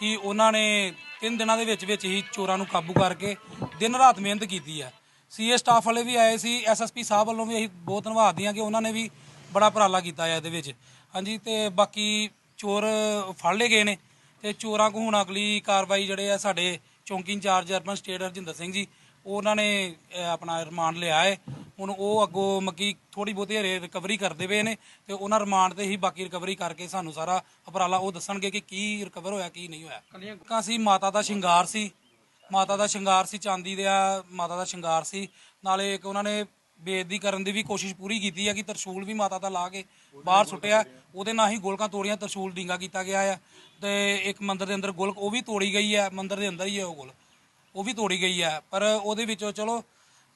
ਕਿ ਉਹਨਾਂ ਨੇ ਤਿੰਨ ਦਿਨਾਂ ਦੇ ਵਿੱਚ ਵਿੱਚ ਹੀ ਚੋਰਾਂ ਨੂੰ ਕਾਬੂ ਕਰਕੇ ਦਿਨ ਰਾਤ ਮਿਹਨਤ ਕੀਤੀ ਹੈ। ਸੀਏ ਸਟਾਫ ਵਾਲੇ ਵੀ ਆਏ ਸੀ ਐਸਐਸਪੀ ਸਾਹਿਬ ਵੱਲੋਂ ਵੀ ਅਸੀਂ ਬਹੁਤ ਧੰਨਵਾਦ ਹਾਂ ਕਿ ਉਹਨਾਂ ਨੇ ਵੀ ਬੜਾ ਉਪਰਾਲਾ ਕੀਤਾ ਹੈ ਇਹਦੇ ਵਿੱਚ। ਹਾਂਜੀ, ਤੇ ਬਾਕੀ ਚੋਰ ਫੜ ਲਏ ਗਏ ਨੇ ਤੇ ਚੋਰਾਂ ਕੋ ਹੁਣ ਅਗਲੀ ਕਾਰਵਾਈ ਜਿਹੜੇ ਆ ਸਾਡੇ ਚੌਂਕੀ incharge urban state Harjinder Singh ji, ਉਹਨਾਂ ਨੇ ਆਪਣਾ ਰਿਮਾਂਡ ਲਿਆ ਹੈ। ਹੁਣ ਉਹ ਅੱਗੋਂ ਮੱਕੀ ਥੋੜੀ ਬਹੁਤੀ ਹਰੇ ਰਿਕਵਰੀ ਕਰਦੇ ਪਏ ਨੇ ਤੇ ਉਹਨਾਂ ਰਿਮਾਂਡ ਤੇ ਹੀ ਬਾਕੀ ਰਿਕਵਰੀ ਕਰਕੇ ਸਾਨੂੰ ਸਾਰਾ ਉਪਰਾਲਾ ਉਹ ਦੱਸਣਗੇ ਕਿ ਕੀ ਰਿਕਵਰ ਹੋਇਆ ਕੀ ਨਹੀਂ ਹੋਇਆ। ਕਾ ਸੀ ਮਾਤਾ ਦਾ ਸ਼ਿੰਗਾਰ ਸੀ ਮਾਤਾ ਦਾ ਸ਼ਿੰਗਾਰ ਸੀ ਚਾਂਦੀ ਦਾ ਮਾਤਾ ਦਾ ਸ਼ਿੰਗਾਰ ਸੀ। ਨਾਲੇ ਇੱਕ ਉਹਨਾਂ ਨੇ ਬੇਇੱਜ਼ਤੀ ਕਰਨ ਦੀ ਵੀ ਕੋਸ਼ਿਸ਼ ਪੂਰੀ ਕੀਤੀ ਹੈ ਕਿ ਤਰਸ਼ੂਲ ਵੀ ਮਾਤਾ ਦਾ ਲਾ ਕੇ ਬਾਹਰ ਸੁੱਟਿਆ। ਉਹਦੇ ਨਾਲ ਹੀ ਗੋਲਕਾਂ ਤੋੜੀਆਂ ਤਰਸ਼ੂਲ ਡਿੰਗਾ ਕੀਤਾ ਗਿਆ ਆ। ਤੇ ਇੱਕ ਮੰਦਿਰ ਦੇ ਅੰਦਰ ਗੋਲਕ ਉਹ ਵੀ ਤੋੜੀ ਗਈ ਹੈ ਮੰਦਿਰ ਦੇ ਅੰਦਰ ਹੀ ਹੈ ਉਹ ਗੋਲ ਉਹ ਵੀ ਤੋੜੀ ਗਈ ਹੈ ਪਰ ਉਹਦੇ ਵਿੱਚੋਂ ਚਲੋ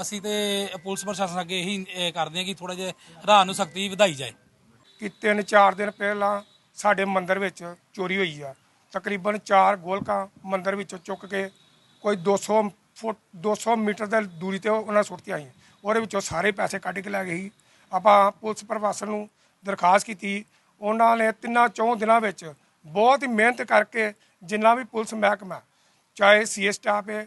ਅਸੀਂ ਤੇ ਪੁਲਿਸ ਪ੍ਰਸ਼ਾਸਨ ਅੱਗੇ ਇਹੀ, ਇਹ ਕਰਦੇ ਹਾਂ ਕਿ ਥੋੜਾ ਜਿਹਾ ਰਾਹ ਨੂੰ ਸਖਤੀ ਵਧਾਈ ਜਾਏ। ਕਿ ਤਿੰਨ ਚਾਰ ਦਿਨ ਪਹਿਲਾਂ ਸਾਡੇ ਮੰਦਿਰ ਵਿੱਚ ਚੋਰੀ ਹੋਈ ਆ। ਤਕਰੀਬਨ 4 ਗੋਲਕਾਂ ਮੰਦਿਰ ਵਿੱਚੋਂ ਚੁੱਕ ਕੇ ਕੋਈ 200 ਫੁੱਟ 200 ਮੀਟਰ ਦੀ ਦੂਰੀ ਤੇ ਉਹਨਾਂ ਸੁੱਟਤੀਆਂ ਸੀ ਉਹਦੇ ਵਿੱਚੋਂ ਸਾਰੇ ਪੈਸੇ ਕੱਢ ਕੇ ਲੈ ਗਏ ਸੀ। ਆਪਾਂ ਪੁਲਿਸ ਪ੍ਰਸ਼ਾਸਨ ਨੂੰ ਦਰਖਾਸਤ ਕੀਤੀ। ਉਹਨਾਂ ਨੇ ਤਿੰਨਾਂ ਚੌਂ ਦਿਨਾਂ ਵਿੱਚ ਬਹੁਤ ਹੀ ਮਿਹਨਤ ਕਰਕੇ ਜਿੰਨਾ ਵੀ ਪੁਲਿਸ ਮਹਿਕਮਾ, ਚਾਹੇ ਸੀਏ ਸਟਾਫ ਹੈ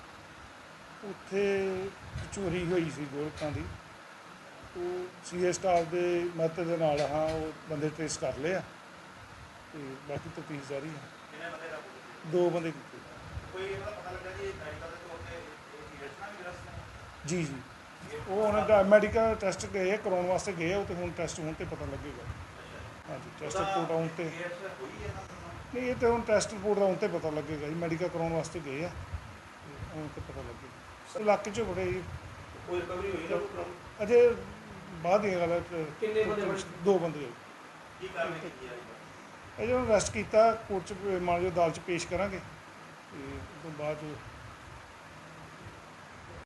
ਉੱਥੇ ਚੋਰੀ ਹੋਈ ਸੀ ਗੋਲਕਾਂ ਦੀ। ਉਹ ਸੀਏ ਸਟਾਫ ਦੇ ਮਦਦ ਦੇ ਨਾਲ ਹਾਂ ਉਹ ਬੰਦੇ ਟ੍ਰੇਸ ਕਰ ਲਏ ਆ। ਤੇ ਬਾਕੀ ਤਫਤੀਸ਼ ਜਾਰੀ ਹੈ ਦੋ ਬੰਦੇ ਕੀਤੇ ਕੋਈ ਇਹਦਾ ਪਤਾ ਲੱਗਾ ਜੀ ਮੈਡੀਕਲ ਦੇ ਤੌਰ ਤੇ ਜੀ ਜੀ। ਉਹ ਉਹਨਾਂ ਦਾ ਮੈਡੀਕਲ ਟੈਸਟ ਗਏ ਕਰਾਉਣ ਵਾਸਤੇ ਗਏ ਉਹ ਤੇ ਹੁਣ ਟੈਸਟ ਹੋਣ ਤੇ ਪਤਾ ਲੱਗੇਗਾ। ਹਾਂਜੀ ਟੈਸਟ ਰਿਪੋਰਟ ਆਉਣ ਤੇ। ਨਹੀਂ ਇਹ ਤੇ ਹੁਣ ਟੈਸਟ ਰਿਪੋਰਟ ਹੁਣ ਤੇ ਪਤਾ ਲੱਗੇਗਾ ਜੀ ਮੈਡੀਕਲ ਕਰਾਉਣ ਵਾਸਤੇ ਗਏ ਆ। ਹੁਣ ਤੇ ਪਤਾ ਲੱਗੇਗਾ। ਇਲਾਕੇ 'ਚ ਬੜੇ ਕੋਈ ਰਿਕਵਰੀ ਹੋਈ ਅਜੇ ਬਾਅਦ ਦੀ ਗੱਲ ਹੈ ਕਿ ਕਿੰਨੇ ਬੰਦੇ ਦੋ ਬੰਦੇ। ਹੋਏ ਕੀ ਕਾਰਵਾਈ ਕੀਤੀ ਹੈ ਇਹ ਜਦੋਂ ਅਰੈਸਟ ਕੀਤਾ ਕੋਰਟ 'ਚ ਮੰਨ ਲਓ ਅਦਾਲਤ 'ਚ ਪੇਸ਼ ਕਰਾਂਗੇ। ਤੇ ਤੋਂ ਬਾਅਦ 'ਚ